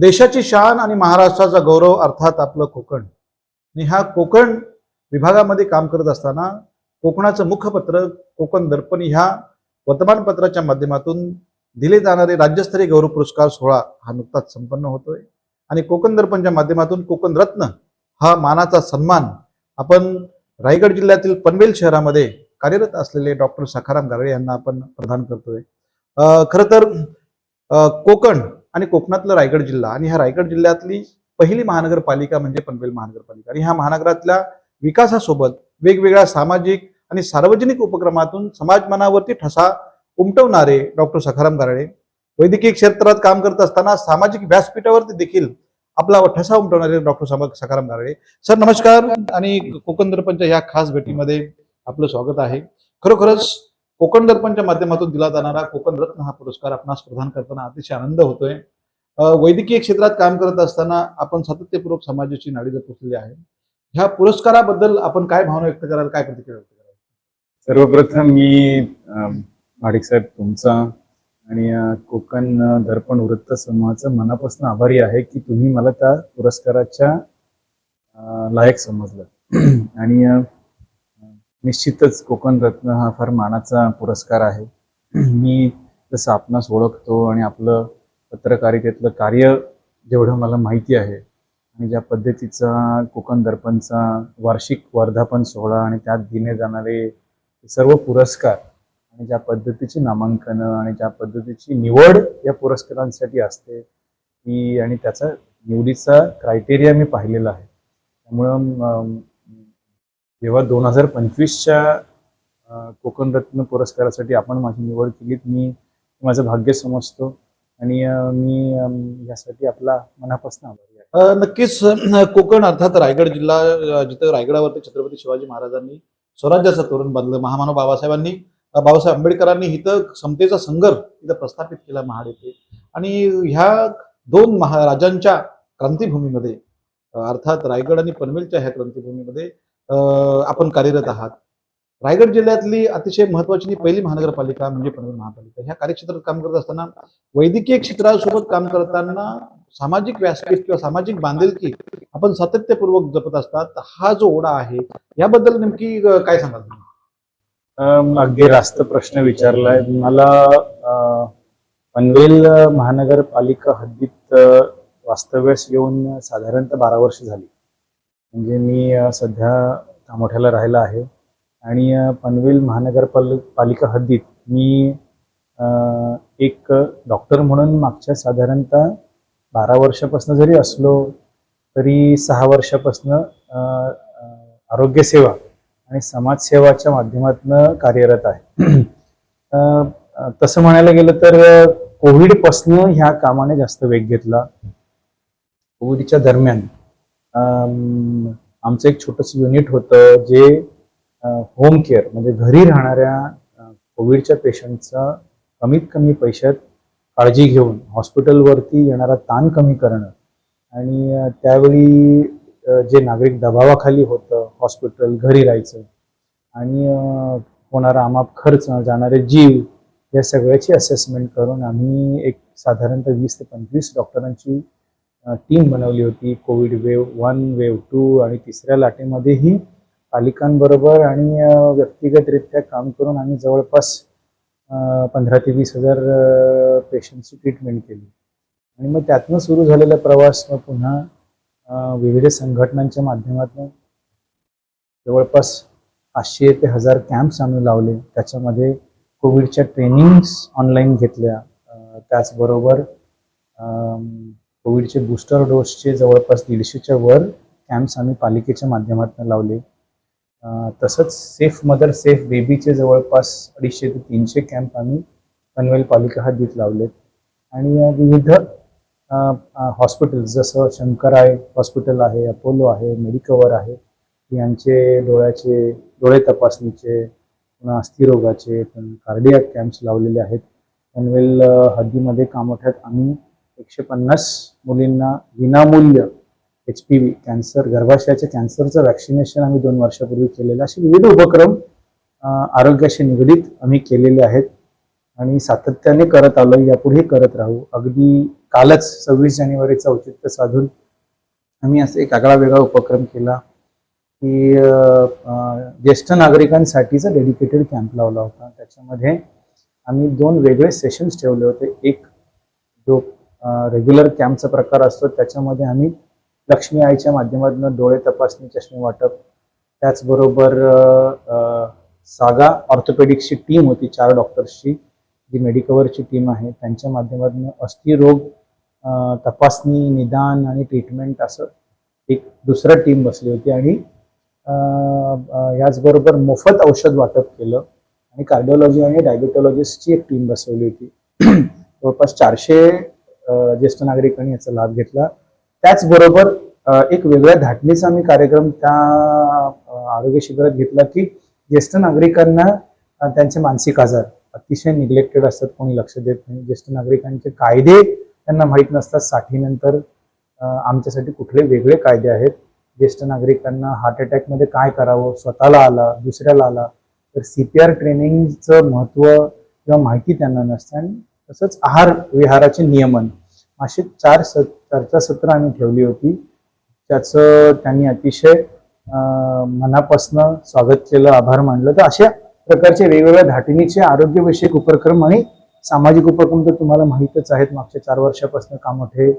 देशाची शान आणि महाराष्ट्राचा गौरव अर्थात आपलं कोकण. आणि ह्या कोकण विभागामध्ये काम करत असताना कोकणाचं मुखपत्र कोकण दर्पण ह्या वर्तमानपत्राच्या माध्यमातून दिले जाणारे राज्यस्तरीय गौरव पुरस्कार सोहळा हा नुकताच संपन्न होतोय. आणि कोकण दर्पणच्या माध्यमातून कोकण रत्न हा मानाचा सन्मान आपण रायगड जिल्ह्यातील पनवेल शहरामध्ये कार्यरत असलेले डॉक्टर सखाराम गारळे यांना आपण प्रदान करतोय. खरं तर कोकण आणि कोकणातलं रायगड जिल्हा आणि ह्या रायगड जिल्ह्यातली पहिली महानगरपालिका म्हणजे पनवेल महानगरपालिका. आणि ह्या महानगरातल्या विकासासोबत वेगवेगळ्या सामाजिक आणि सार्वजनिक उपक्रमातून समाज मनावरती ठसा उमटवणारे डॉक्टर सखाराम गारडे वैद्यकीय क्षेत्रात काम करत असताना सामाजिक व्यासपीठावरती देखील आपला ठसा उमटवणारे डॉक्टर सखाराम गारडे. सर नमस्कार. आणि कोकण दर्पणच्या ह्या खास भेटीमध्ये आपलं स्वागत आहे. खरोखरच कोकण दर्पणच्या माध्यमातून दिला जाणारा कोकण रत्न हा पुरस्कार आपणास प्रदान करताना अतिशय आनंद होतोय. वैद्यकीय क्षेत्रात काम करत असताना आपण सातत्यपूर्वक समाजाची नाडी जपलेली आहे. ह्या पुरस्काराबद्दल आपण काय भावना व्यक्त कराल? काय प्रतिक्रिया व्यक्त कराल? सर्वप्रथम मी अम, माडिक साहेब तुमचा आणि कोकण दर्पण वृत्त समूहाचं मनापासून आभारी आहे की तुम्ही मला त्या पुरस्काराच्या लायक समजलं. आणि निश्चितच कोकण रत्न हा फार मानाचा पुरस्कार आहे. मी जसं आपणास ओळखतो आणि आपलं पत्रकारितेतलं कार्य जेवढं मला माहिती आहे आणि ज्या पद्धतीचा कोकण दर्पणचा वार्षिक वर्धापन सोहळा आणि त्यात दिले जाणारे सर्व पुरस्कार आणि ज्या पद्धतीची नामांकनं आणि ज्या पद्धतीची निवड या पुरस्कारांसाठी असते ती आणि त्याचा निवडीचा क्रायटेरिया मी पाहिलेला आहे. त्यामुळं जेव्हा दोन हजार पंचवीसच्या कोकण रत्न पुरस्कारासाठी आपण माझी निवड केलीत मी माझं भाग्य समजतो. आणि मी यासाठी आपला मनापासून आभारी आहे. नक्कीच कोकण अर्थात रायगड जिल्हा जिथं रायगडावरती छत्रपती शिवाजी महाराजांनी स्वराज्याचं तोरण बांधलं. महामानव बाबासाहेबांनी बाबासाहेब आंबेडकरांनी इथं समतेचा संघर्ष इथं प्रस्थापित केला महाड येथे. आणि ह्या दोन महाराजांच्या क्रांतीभूमीमध्ये अर्थात रायगड आणि पनवेलच्या ह्या क्रांतीभूमीमध्ये अं, आपण कार्यरत आहात. रायगड जिल्ह्यातली अतिशय महत्वाची पहिली महानगरपालिका म्हणजे पनवेल महापालिका. ह्या कार्यक्षेत्रात काम करत असताना वैद्यकीय क्षेत्रासोबत काम करताना सामाजिक व्यासपीठ किंवा सामाजिक बांधिलकी आपण सातत्यपूर्वक जपत असतात. हा जो ओढा आहे याबद्दल नेमकी काय सांगाल तुम्ही? अगदी रास्त प्रश्न विचारलाय. मला पनवेल महानगरपालिका हद्दीत वास्तव्यास येऊन साधारणतः बारा वर्ष झाली. म्हणजे मी सध्या कामोठ्याला राहिला आहे. आणि पनवेल महानगरपाल पालिका हद्दीत मी एक डॉक्टर म्हणून मागच्या साधारणतः बारा वर्षापासून जरी असलो तरी सहा वर्षापासून आरोग्यसेवा आणि समाजसेवाच्या माध्यमातून कार्यरत आहे. तसं म्हणायला गेलं तर कोविडपासनं ह्या कामाने जास्त वेग घेतला. कोविडच्या दरम्यान आमचं एक छोटंसं युनिट होतं जे होम केअर म्हणजे घरी राहणाऱ्या कोविडच्या पेशंटचा कमीत कमी पैशात काळजी घेऊन हॉस्पिटलवरती येणारा ताण कमी करणं आणि त्यावेळी जे नागरिक दबावाखाली होतं हॉस्पिटल घरी राहायचं आणि होणारा आमाप खर्च जाणारे जीव या सगळ्याची असेसमेंट करून आम्ही एक साधारणतः वीस ते पंचवीस डॉक्टरांची टीम बनवली होती. Covid wave one wave two आणि तिसऱ्या लाटेमध्येही पालिकांबरोबर आणि व्यक्तिगतरित्या काम करून आम्ही जवळपास पंधरा ते वीस हजार पेशंटची ट्रीटमेंट केली. आणि मग त्यातनं सुरू झालेला प्रवास मग पुन्हा विविध संघटनांच्या माध्यमातून जवळपास पाचशे ते हजार कॅम्प्स आम्ही लावले. त्याच्यामध्ये कोविडच्या ट्रेनिंग्स ऑनलाईन घेतल्या. त्याचबरोबर कोविडचे बूस्टर डोसचे जवळपास दीडशेच्या वर कॅम्प्स आम्ही पालिकेच्या माध्यमातून लावले. तसंच सेफ मदर सेफ बेबीचे जवळपास अडीचशे ते तीनशे कॅम्प आम्ही पनवेल पालिका हद्दीत लावलेत. आणि विविध हॉस्पिटल जसं शंकराय हॉस्पिटल आहे अपोलो आहे मेडिकवर आहे यांचे डोळ्याचे डोळे तपासणीचे पुन्हा अस्थिरोगाचे कार्डियाक कॅम्प्स लावलेले आहेत. पनवेल हद्दीमध्ये कामोठ्यात आम्ही एकशे पन्नास मुलींना विनामूल्य एच पी व्ही कॅन्सर गर्भाशयाच्या कॅन्सरचं वॅक्सिनेशन आम्ही दोन वर्षापूर्वी केलेलं. असे विविध उपक्रम आरोग्याशी निगडीत आम्ही केलेले आहेत आणि सातत्याने करत आलो यापुढे करत राहू. अगदी कालच सव्वीस जानेवारीचं औचित्य साधून आम्ही असं एक आगळा वेगळा उपक्रम केला की ज्येष्ठ नागरिकांसाठीचा डेडिकेटेड कॅम्प लावला होता. त्याच्यामध्ये आम्ही दोन वेगळे सेशन्स ठेवले होते. एक जो रेग्युलर कॅम्पचा प्रकार असतो त्याच्यामध्ये आम्ही लक्ष्मी आईच्या माध्यमातून डोळे तपासणी चष्मे वाटप त्याचबरोबर सागा ऑर्थोपेडिक्सची टीम होती चार डॉक्टर्सची जी मेडिकवरची टीम आहे. त्यांच्या माध्यमातून अस्थिरोग तपासणी निदान आणि ट्रीटमेंट असं एक दुसरं टीम बसली होती आणि याचबरोबर मोफत औषध वाटप केलं आणि कार्डिओलॉजी आणि डायबिटॉलॉजिस्टची एक टीम बसवली होती. जवळपास चारशे ज्येष्ठ नागरिकांनी याचा लाभ घेतला. त्याचबरोबर एक वेगळ्या धाटणीचा आम्ही कार्यक्रम त्या आरोग्य शिबिरात घेतला की ज्येष्ठ नागरिकांना त्यांचे मानसिक आजार अतिशय निग्लेक्टेड असतात कोणी लक्ष देत नाही. ज्येष्ठ नागरिकांचे कायदे त्यांना माहीत नसतात. साठीनंतर आमच्यासाठी कुठले वेगळे कायदे आहेत? ज्येष्ठ नागरिकांना हार्ट अटॅकमध्ये काय करावं? स्वतःला आला दुसऱ्याला आला तर सी पी आर ट्रेनिंगचं महत्त्व किंवा माहिती त्यांना नसते आणि तसंच आहार विहाराचे नियमन. असे चार स चर्चासत्र आम्ही ठेवली होती. त्याचं त्यांनी अतिशय मनापासनं स्वागत केलं आभार मानलं. तर अशा प्रकारचे वेगवेगळ्या धाटणीचे आरोग्यविषयक उपक्रम आणि सामाजिक उपक्रम तर तुम्हाला माहीतच आहेत. मागच्या चार वर्षापासून कामोठे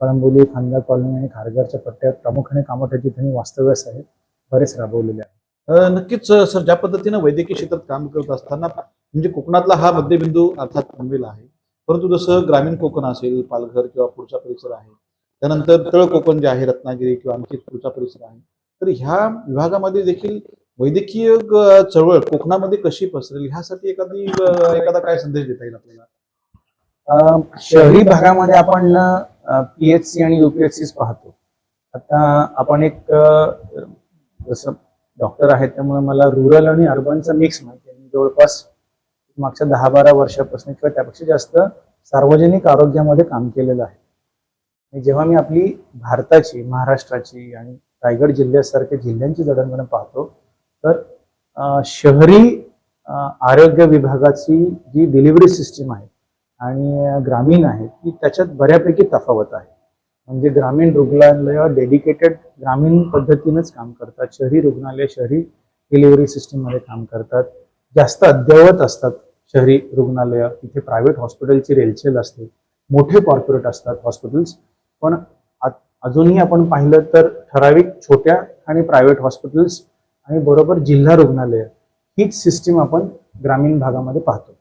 कळंबोली खांदा कॉलनी आणि खारघरच्या पट्ट्यात प्रामुख्याने कामोठ्याची त्यांनी वास्तव्यास आहेत बरेच राबवलेले आहेत. नक्कीच सर ज्या पद्धतीनं वैद्यकीय क्षेत्रात काम करत असताना म्हणजे कोकणातला हा मध्यबिंदू अर्थात पनवेल आहे. परंतु जसं ग्रामीण कोकण असेल पालघर किंवा पुढचा परिसर आहे त्यानंतर तळ कोकण जे आहे रत्नागिरी किंवा आणखी पुढचा परिसर आहे तर ह्या विभागामध्ये देखील वैद्यकीय चळवळ कोकणामध्ये कशी पसरेल ह्यासाठी एखादी एखादा काय संदेश देता येईल आपल्याला? शहरी भागामध्ये आपण पीएचसी आणि युपीएचसी पाहतो. आता आपण एक जसं डॉक्टर आहेत त्यामुळे मला रुरल आणि अर्बनचं मिक्स माहिती आहे. जवळपास मागच्या दहा बारा वर्षापासून किंवा त्यापेक्षा जास्त सार्वजनिक आरोग्यामध्ये काम केलेलं आहे. आणि जेव्हा मी आपली भारताची महाराष्ट्राची आणि रायगड जिल्ह्यासारख्या जिल्ह्यांची जडणघडण पाहतो तर शहरी आरोग्य विभागाची जी डिलिव्हरी सिस्टीम आहे आणि ग्रामीण आहे ती त्याच्यात बऱ्यापैकी तफावत आहे. म्हणजे ग्रामीण रुग्णालय डेडिकेटेड ग्रामीण पद्धतीनंच काम करतात. शहरी रुग्णालय शहरी डिलिव्हरी सिस्टीममध्ये काम करतात. जास्त अद्ययावत असतात. शहरी रुग्णालय तिथे प्रायव्हेट हॉस्पिटलची रेलचेल असते. मोठे कॉर्पोरेट असतात हॉस्पिटल्स पण आ- अजूनही आपण पाहिलं तर ठराविक छोट्या आणि प्रायव्हेट हॉस्पिटल्स आणि बरोबर जिल्हा रुग्णालय हीच सिस्टीम आपण ग्रामीण भागामध्ये पाहतो.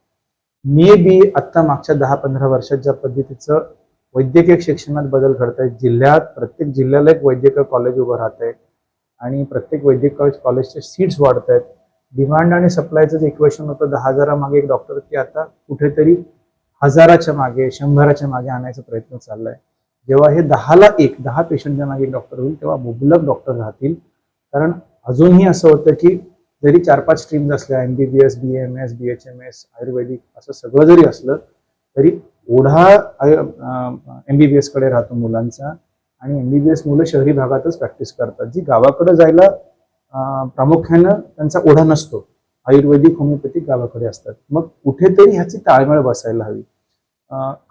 मे बी आत्ता मागच्या दहा पंधरा वर्षात ज्या पद्धतीचं वैद्यकीय शिक्षणात बदल घडत आहेत जिल्ह्यात प्रत्येक जिल्ह्याला एक वैद्यकीय कॉलेज उभं राहत आहे आणि प्रत्येक वैद्यकीय कॉलेजचे सीट्स वाढत आहेत डिमांड आणि सप्लायचं जे इक्वेशन होतं. दहा हजारामागे एक डॉक्टर ते आता कुठेतरी हजाराच्या मागे शंभराच्या मागे आणायचा प्रयत्न चाललाय. जेव्हा हे दहाला एक दहा पेशंटच्या मागे एक डॉक्टर होईल तेव्हा मुबलक डॉक्टर राहतील. कारण अजूनही असं होतं की जरी चार पाच स्ट्रीम्स असल्या M B B S B M S B H M S Ayurvedic असं सगळं जरी असलं तरी ओढा एम बी बी एसकडे राहतो मुलांचा. आणि एम बी बी एस मुलं शहरी भागातच प्रॅक्टिस करतात. जी गावाकडे जायला प्रामुख्यानं त्यांचा ओढा नसतो. आयुर्वेदिक होमिओपॅथिक गावाकडे असतात. मग कुठेतरी ह्याची ताळमेळ बसायला हवी.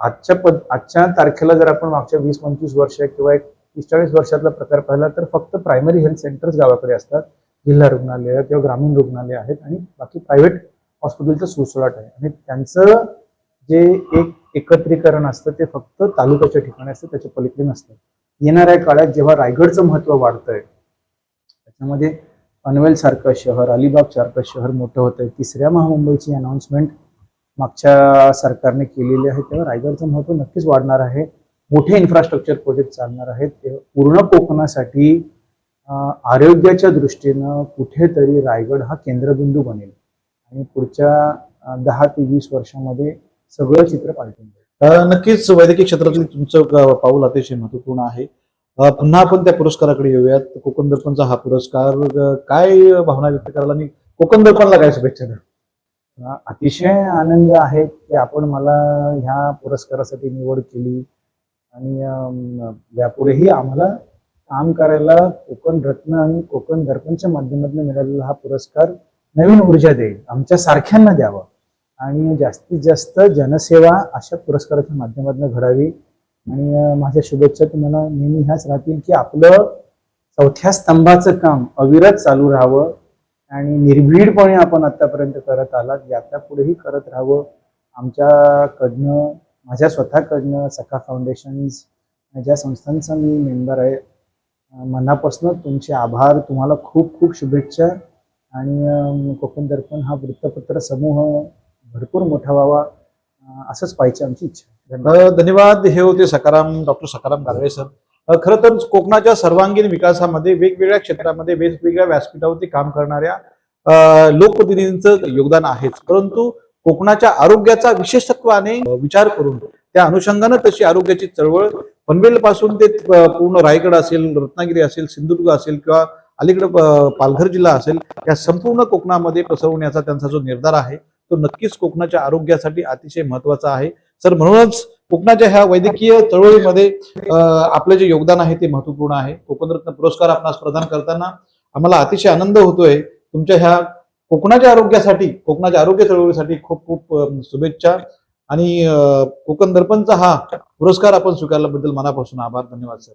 आजच्या पद आजच्या तारखेला जर आपण मागच्या वीस पंचवीस वर्ष किंवा एक तीस चाळीस वर्षातला प्रकार पाहिला तर फक्त प्रायमरी हेल्थ सेंटर्स गावाकडे असतात. जिल्हा रुग्णालय किंवा ग्रामीण रुग्णालय आहेत आणि बाकी प्रायव्हेट हॉस्पिटलचं सुसलाट आहे. आणि त्यांचं जे एक एकत्रीकरण असतं ते फक्त तालुक्याच्या ठिकाणी असतं त्याच्या पलीकडे नसतं. येणाऱ्या काळात जेव्हा रायगडचं महत्त्व वाढतंय त्याच्यामध्ये पनवेल सारखं शहर अलिबाग सारखं शहर मोठं होतंय. तिसऱ्या महामुंबईची अनाऊन्समेंट मागच्या सरकारने केलेली आहे. तेव्हा रायगडचं महत्त्व नक्कीच वाढणार आहे. मोठे इन्फ्रास्ट्रक्चर प्रोजेक्ट चालणार आहेत. ते पूर्ण कोकणासाठी आरोग्याच्या दृष्टीनं कुठेतरी रायगड हा केंद्रबिंदू बनेल. आणि पुढच्या दहा ते वीस वर्षामध्ये सगळं चित्र पालटून जाईल. नक्कीच वैद्यकीय क्षेत्रातील तुमचं पाऊल अतिशय महत्त्वपूर्ण आहे. पुन्हा आपण त्या पुरस्काराकडे येऊयात. कोकण दर्पणचा हा पुरस्कार काय भावना व्यक्त करायला आणि कोकण दर्पणला काय शुभेच्छा द्या अतिशय आनंद आहे की आपण मला ह्या पुरस्कारासाठी निवड केली. आणि यापुढेही आम्हाला काम करायला कोकण रत्न आणि कोकण दर्पणच्या माध्यमातून मिळालेला हा पुरस्कार नवीन ऊर्जा देईल आमच्या सारख्यांना द्यावा. आणि जास्तीत जास्त जनसेवा अशा पुरस्काराच्या माध्यमातून घडावी. आणि माझ्या शुभेच्छा तुम्हाला. नेहमी ह्याच राहतील की आपलं चौथ्या स्तंभाचं काम अविरत चालू राहावं आणि निर्भीडपणे आपण आतापर्यंत करत आलात. यात्रा पुढेही करत राहावं. आमच्याकडनं माझ्या स्वतःकडनं सखा फाउंडेशन्स ज्या संस्थांचा मी मेंबर आहे. मनापासून तुमचे आभार. तुम्हाला खूप खूप शुभेच्छा. आणि कोकण दर्पण हा वृत्तपत्र समूह भरपूर मोठा व्हावा. असंच पाहिजे आमची इच्छा. धन्यवाद. हे होते सकाराम डॉक्टर सकाराम गारवे सर. खरं तर कोकणाच्या सर्वांगीण विकासामध्ये वेगवेगळ्या क्षेत्रामध्ये वेगवेगळ्या व्यासपीठावरती काम करणाऱ्या लोकप्रतिनिधींचं योगदान आहेच. परंतु कोकणाच्या आरोग्याचा विशेषत्वाने विचार करून त्या अनुषंगानं तशी आरोग्याची चळवळ पनवेल पासून ते पूर्ण रायगड असेल रत्नागिरी असेल सिंधुदुर्ग असेल किंवा अलीकडे पालघर जिल्हा असेल या संपूर्ण कोकणामध्ये पसरवण्याचा त्यांचा जो निर्धार आहे तो नक्कीच कोकणाच्या आरोग्यासाठी अतिशय महत्त्वाचा आहे. सर म्हणूनच कोकणाच्या ह्या वैद्यकीय चळवळीमध्ये आपलं जे योगदान आहे ते महत्त्वपूर्ण आहे. कोकणरत्न पुरस्कार आपणास प्रदान करताना आम्हाला अतिशय आनंद होतोय. तुमच्या ह्या कोकणाच्या आरोग्यासाठी कोकणाच्या आरोग्य चळवळीसाठी खूप खूप शुभेच्छा. आणि कोकण दर्पणचा हा पुरस्कार आपण स्वीकारल्याबद्दल मनापासून आभार. धन्यवाद सर.